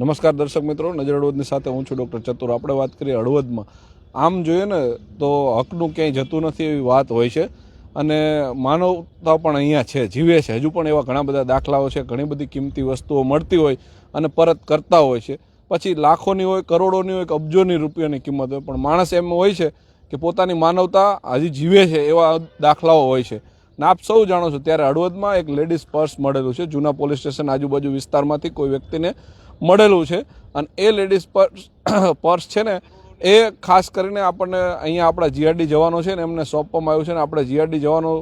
નમસ્કાર દર્શક મિત્રો, નજર હળવદની સાથે હું છું ડૉક્ટર ચતુર. આપણે વાત કરીએ હળવદમાં. આમ જોઈએ ને, તો હકનું ક્યાંય જતું નથી એવી વાત હોય છે. અને માનવતા પણ અહીંયા છે, જીવે છે. હજુ પણ એવા ઘણા બધા દાખલાઓ છે, ઘણી બધી કિંમતી વસ્તુઓ મળતી હોય અને પરત કરતા હોય છે. પછી લાખોની હોય, કરોડોની હોય, કે અબજોની રૂપિયાની કિંમત હોય. પણ માણસ એમ હોય છે કે પોતાની માનવતા હજી જીવે છે એવા દાખલાઓ હોય છે. ને આપ સૌ જાણો છો, ત્યારે હળવદમાં એક લેડીઝ પર્સ મળેલું છે. જૂના પોલીસ સ્ટેશન આજુબાજુ વિસ્તારમાંથી કોઈ વ્યક્તિને મળેલું છે. અને એ લેડીઝ પર્સ પર્સ છે ને, એ ખાસ કરીને આપણને અહીંયા આપણા જીઆરડી જવાનો છે ને, એમને સોંપવામાં આવ્યું છે ને, આપણે જીઆરડી જવાનો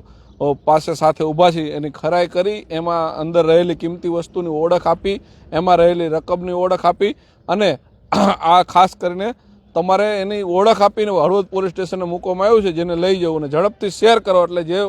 પાસે સાથે ઊભા છીએ. એની ખરાઈ કરી, એમાં અંદર રહેલી કિંમતી વસ્તુની ઓળખ આપી, એમાં રહેલી રકમની ઓળખ આપી અને આ ખાસ કરીને તમારે એની ઓળખ આપીને હળવદ પોલીસ સ્ટેશને મૂકવામાં આવ્યું છે, જેને લઈ જવું અને ઝડપથી શેર કરો. એટલે જે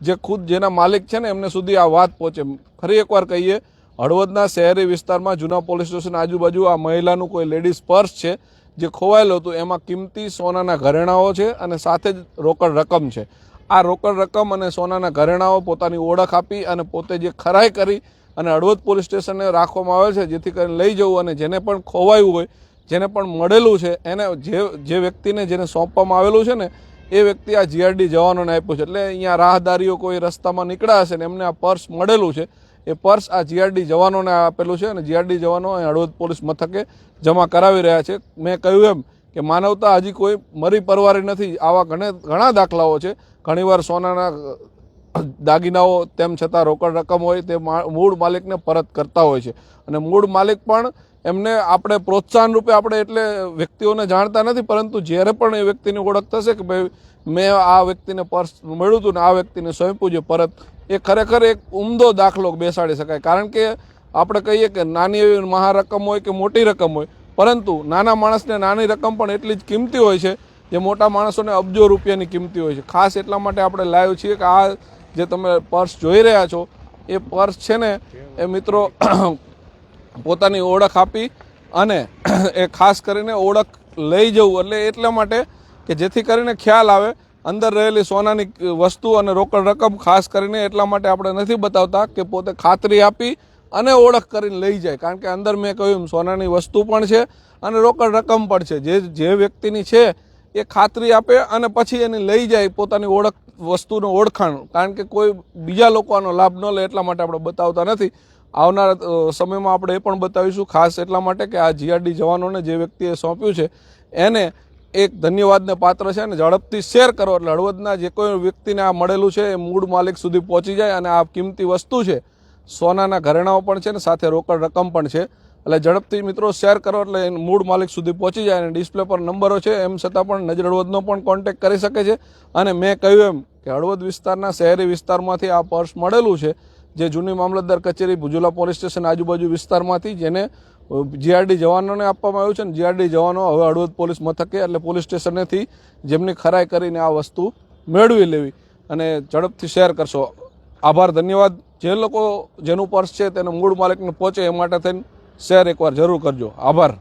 જે ખુદ જેના માલિક છે ને, એમને સુધી આ વાત પહોંચે. ફરી એકવાર કહીએ હળવદના શહેરી વિસ્તારમાં જૂના પોલીસ સ્ટેશન આજુબાજુ આ મહિલાનું કોઈ લેડીઝ પર્સ છે જે ખોવાયેલું હતું, એમાં કિંમતી સોનાના ઘરેણાઓ છે અને સાથે જ રોકડ રકમ છે. આ રોકડ રકમ અને સોનાના ઘરેણાઓ પોતાની ઓળખ આપી અને પોતે જે ખરાઈ કરી અને હળવદ પોલીસ સ્ટેશને રાખવામાં આવે છે, જેથી કરીને લઈ જવું અને જેને પણ ખોવાયું હોય, જેને પણ મળેલું છે, એને જે જે વ્યક્તિને જેને સોંપવામાં આવેલું છે ને, એ વ્યક્તિ આ જીઆરડી જવાનોને આપ્યું છે. એટલે અહીંયા રાહદારીઓ કોઈ રસ્તામાં નીકળ્યા હશે ને એમને આ પર્સ મળેલું છે એ પર્સ આ જીઆરડી જવાનોને આપેલું છે અને જીઆરડી જવાનો અહીં હળવદ પોલીસ મથકે જમા કરાવી રહ્યા છે. મેં કહ્યું એમ કે માનવતા હજી કોઈ મરી પરવારી નથી, આવા ઘણે ઘણા દાખલાઓ છે. ઘણીવાર સોનાના દાગીનાઓ તેમ છતાં રોકડ રકમ હોય તે મૂળ માલિકને પરત કરતા હોય છે. અને મૂળ માલિક પણ એમને આપણે પ્રોત્સાહન રૂપે આપણે એટલે વ્યક્તિઓને જાણતા નથી, પરંતુ જ્યારે પણ એ વ્યક્તિની ઓળખ થશે કે ભાઈ મેં આ વ્યક્તિને પર્સ મળ્યું હતું ને આ વ્યક્તિને સોંપ્યું જે પરત એ ખરેખર એક ઉમદો દાખલો બેસાડી શકાય. કારણ કે આપણે કહીએ કે નાની એવી મહારકમ હોય કે મોટી રકમ હોય, પરંતુ નાના માણસને નાની રકમ પણ એટલી જ કિંમતી હોય છે જે મોટા માણસોને અબજો રૂપિયાની કિંમતી હોય છે. ખાસ એટલા માટે આપણે લાવ્યું છીએ કે આ જે તમે પર્સ જોઈ રહ્યા છો, એ પર્સ છે ને, એ મિત્રો પોતાની ઓળખ આપી અને એ ખાસ કરીને ઓળખ લઈ જવું એટલે એટલા માટે કે જેથી કરીને ખ્યાલ આવે અંદર રહેલી સોનાની વસ્તુ અને રોકડ રકમ ખાસ કરીને એટલા માટે આપણે નથી બતાવતા કે પોતે ખાતરી આપી અને ઓળખ કરીને લઈ જાય. કારણ કે અંદર મેં કહ્યું સોનાની વસ્તુ પણ છે અને રોકડ રકમ પણ છે. જે જે વ્યક્તિની છે એ ખાતરી આપે અને પછી એને લઈ જાય પોતાની ઓળખ, વસ્તુનું ઓળખાણ. કારણ કે કોઈ બીજા લોકો આનો લાભ ન લે એટલા માટે આપણે બતાવતા નથી. આવનારા સમયમાં આપણે એ પણ બતાવીશું. ખાસ એટલા માટે કે આ જીઆરડી જવાનોને જે વ્યક્તિએ સોંપ્યું છે, એને એક ધન્યવાદને પાત્ર છે અને ઝડપથી શેર કરો. એટલે હળવદના જે કોઈ વ્યક્તિને આ મળેલું છે, એ મૂળ માલિક સુધી પહોંચી જાય અને આ કિંમતી વસ્તુ છે, સોનાના ઘરેણાઓ પણ છે ને સાથે રોકડ રકમ પણ છે. એટલે ઝડપથી મિત્રો શેર કરો એટલે મૂળ માલિક સુધી પહોંચી જાય અને ડિસ્પ્લે પર નંબરો છે, એમ છતાં પણ નજર હળવદનો પણ કોન્ટેક કરી શકે છે. અને મેં કહ્યું એમ કે હળવદ વિસ્તારના શહેરી વિસ્તારમાંથી આ પર્સ મળેલું છે, જે જૂની મામલતદાર કચેરી ભુજોલા પોલીસ સ્ટેશન આજુબાજુ વિસ્તારમાંથી, જેને જીઆરડી જવાનોને આપવામાં આવ્યું છે ને જીઆરડી જવાનો હવે હળવદ પોલીસ મથકે એટલે પોલીસ સ્ટેશનેથી જેમની ખરાઈ કરીને આ વસ્તુ મેળવી લેવી. અને ઝડપથી શેર કરશો. આભાર, ધન્યવાદ. જે લોકો જેનું પર્સ છે તેને મૂળ માલિકને પહોંચે એ માટે થઈને શેર એકવાર જરૂર કરજો. આભાર.